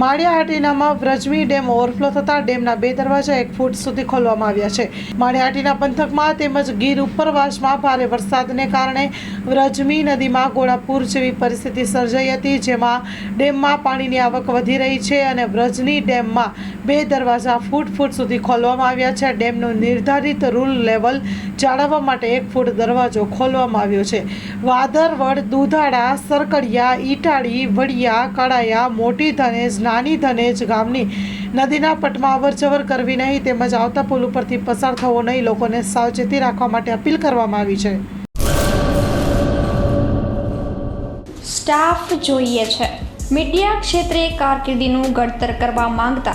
માળિયા હાટીનામાં વ્રજમી dam overflow થતાં ડેમના બે દરવાજા એક ફૂટ સુધી ખોલવામાં આવ્યા છે. માળિયાહાટીના પંથકમાં તેમજ ગીર ઉપરવાસમાં ભારે વરસાદને કારણે વ્રજમી નદીમાં ગોળાપુર જેવી પરિસ્થિતિ સર્જાઈ હતી, જેમાં ડેમમાં પાણીની આવક વધી રહી છે અને વ્રજની ડેમમાં બે દરવાજા ફૂટ ફૂટ સુધી ખોલવામાં આવ્યા છે. ડેમનું નિર્ધારિત રૂલ લેવલ જાળવવા માટે એક ફૂટ દરવાજો ખોલવામાં આવ્યો છે. વાદરવડ દુધાળા, સરકડિયા, ઈટાળી, વડિયા કડાયા મોટી ધનેજ, નાની ધનેજ ગામની નદીના પટમાં અવરજવર કરવી નહીં તેમજ આવતા પુલ ઉપરથી પસાર થવો નહીં લોકોને સાવચેતી રાખવા માટે અપીલ કરવામાં આવી છે. સ્ટાફ જોઈએ છે. મીડિયા ક્ષેત્રે કારકિર્દીનું ઘડતર કરવા માંગતા